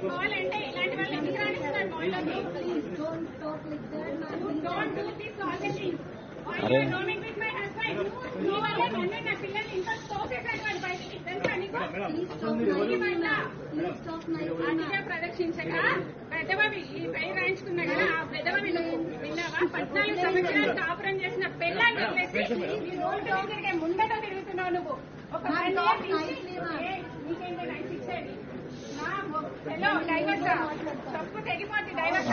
కావాలంటే ఇలాంటి వాళ్ళు ఎందుకు రాణిస్తున్నారు అరే. నీ వల్ల నన్ను నా పిల్లల్ని ఇంట్లో తోసేశాడు వాడు బయటికి. తెలుసా నీకు? అతిగా ప్రదర్శించక పెద్దబాబి ఈ పై రాయించుకున్నా కదా ఆ పెద్దబాబి నువ్వు విన్నావా? పద్నాలుగు సంవత్సరాలు కాపురం చేసిన పెళ్ళాన్ని వదిలేసి ఈ రోడ్ తిరిగే ముందట తిరుగుతున్నావు నువ్వు. ఒక వన్ ఇయర్ నుంచి ఏ, నీకేంటి నైట్ ఇచ్చేది? నా హలో డైవర్స్? తప్పు తెగిపోద్ది డైవర్స్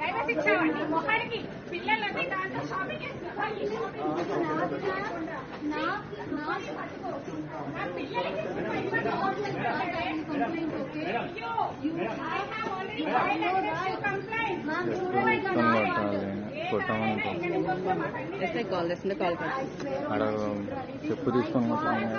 ఆ. అంటే. డైవర్స్ ఇచ్చావండి మొహానికి పిల్లలు వచ్చి దాంతో షాపింగ్ చేస్తున్నారు ఈ షాపింగ్ నా కొట్టామని ఎస్ఐ కాల్ చేస్తుంటే కాల్ చెప్పు తీసుకొని కొట్టామని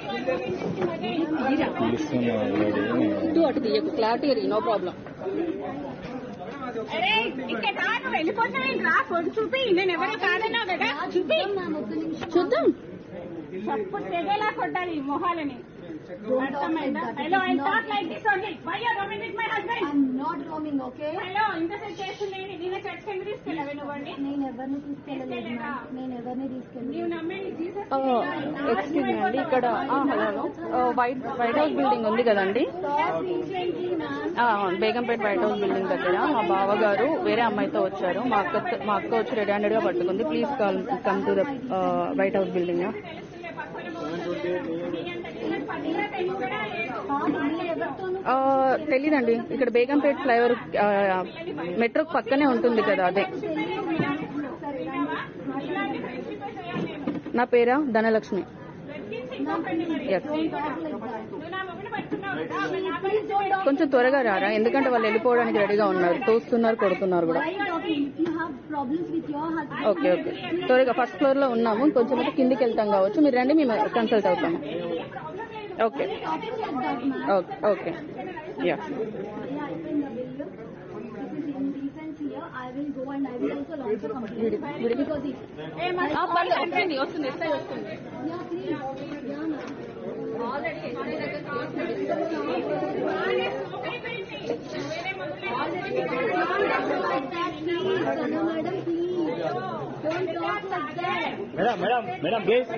ఇటు అటు తీయకు. క్లారిటీ నో ప్రాబ్లం చూద్దాం. తప్పు తెగేలా కొట్టాలి మొహాలని. అర్థమైందా? Hello I talk like this only why are roaming with my husband I'm not roaming, okay? Hello ఇంతసేపు చేస్తుండేది నేను చర్చ్ కింద నేను ఎవరిని తీసుకెళ్ళలేదు. నేను ఎవరిని తీసుకెళ్ళలేదు. ఎక్స్క్యూజ్ మీ అండి ఇక్కడ hello white white house building ఉంది కదండి. ఆ, బేగంపేట వైట్ హౌస్ బిల్డింగ్ దగ్గర మా బావగారు వేరే అమ్మాయితో వచ్చారు. మా అక్క మా అక్క వచ్చి రెడీ హ్యాండెడ్గా పట్టుకుంది. Please call come to the white house building తెలీదండి. ఇక్కడ బేగంపేట ఫ్లైఓవర్ మెట్రో పక్కనే ఉంటుంది కదా అదే. నా పేరా? ధనలక్ష్మి. కొంచెం త్వరగా రారా? ఎందుకంటే వాళ్ళు వెళ్ళిపోవడానికి రెడీగా ఉన్నారు. తోస్తున్నారు కొడుతున్నారు కూడా. ఓకే ఓకే త్వరగా ఫస్ట్ ఫ్లోర్లో ఉన్నాము. కొంచెం కిందికి వెళ్తాం కావచ్చు. మీరు రండి మేము కన్సల్ట్ అవుతాము. Okay talking like that, ma'am. Okay okay yeah Yeah, it's in the bill. This is indecent here. I will go and I will also launch a complaint. Because it, ఏ మరి వస్తుంది వస్తుంది ఎస్ఐ వస్తుంది yeah, please. Yeah, ma'am. వేరే మొదలు Like that, please. Sana madam, please. Don't talk like that. Madam madam madam please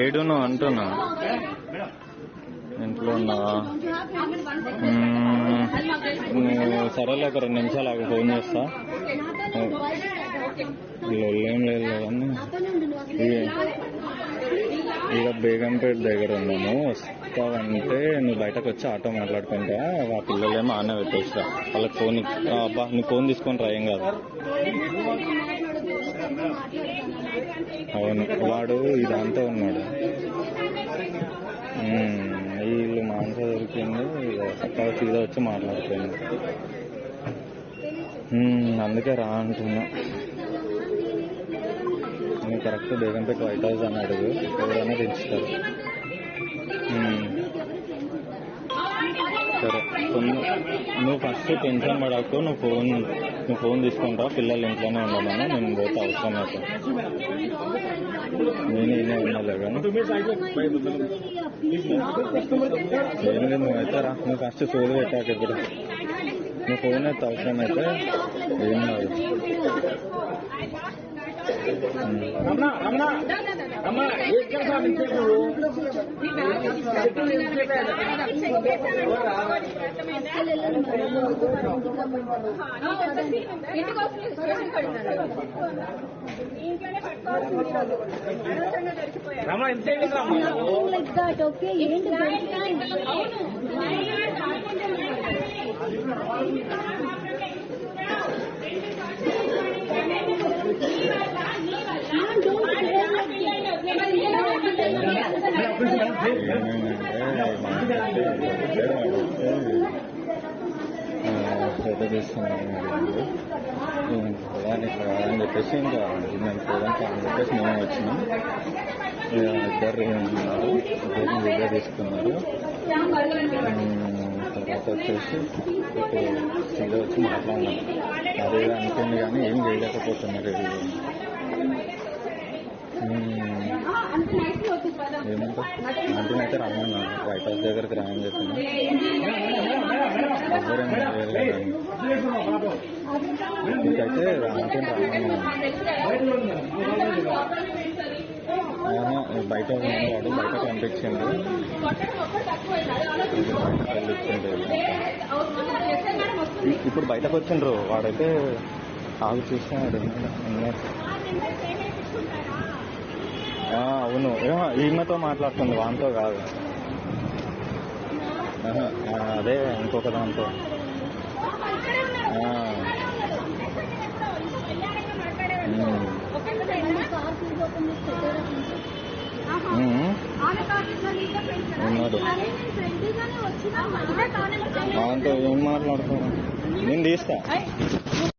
ఏడును అంటున్నా. ఇంట్లో ఉన్నావా. నువ్వు సరేలే ఒక రెండు నిమిషాలు ఆగు ఫోన్ చేస్తా. ఏం లేదు కానీ ఇక బేగంపేట దగ్గర ఉన్నాను వస్తావంటే నువ్వు బయటకు వచ్చి ఆటో మాట్లాడుకుంటా. ఆ పిల్లలేమో ఆనే పెట్టేస్తా. వాళ్ళకి ఫోన్ అబ్బా నువ్వు ఫోన్ తీసుకొని రాయం కాదు. అవును వాడు ఇదంతా ఉన్నాడు. వీళ్ళు మాంస దొరికింది. అక్కడ సీదా వచ్చి మాట్లాడుతుంది అందుకే రా అంటున్నా. నువ్వు కరెక్ట్ బేగంపేట వైట్ హౌస్ అని అడుగు ఎవరైనా దించుతారు సరే నువ్వు ఫస్ట్ టెన్షన్ పడకు. నువ్వు ఫోన్ నువ్వు ఫోన్ తీసుకుంటావు పిల్లలు ఇంట్లోనే ఉండమని నేను పోతే అవసరం అవుతాను నేను ఈయనే ఉండాలి కానీ ఏం లేదు నువ్వైతే రా. నువ్వు ఫస్ట్ సోది పెట్టాక ఇప్పుడు. నువ్వు ఫోన్ అయితే అవసరం అయితే ఏం కాదు. రమణ రమణ. వస్తుంది ఏం చేస్తాను ఇంట్లోనే పట్టుకోవాల్సింది ఈరోజు అనవసరంగా దొరికిపోయారు లైక్ దట్ అని చెప్పేసి ఇంకా మేము పోదాం అని చెప్పేసి మేము వచ్చినాం ఇద్దరు ఉన్నారు ఇద్దరు వీడియో తీసుకున్నారు తర్వాత వచ్చేసి ఇప్పుడు వచ్చి మాట్లాడినాం అదే అనుకుంది కానీ ఏం చేయలేకపోతున్నారు అయితే రమ్మన్నాను వైట్ హౌస్ దగ్గరికి రామని చెప్పిన ఎవరేం చేయలేదు ఇంకైతే రామంటే రామన్నాను బయట ఉన్నాడు బయట పంపించిండు ఇప్పుడు బయటకు వచ్చిండ్రు. వాడైతే ఆగు చూసిన ఆ, అవును. ఏమో ఈమెతో మాట్లాడుతుంది వాంతో కాదు. అదే ఇంకొక దాంతో. ఉన్నాడు దాంతో ఏం మాట్లాడుతున్నా నేను తీస్తా.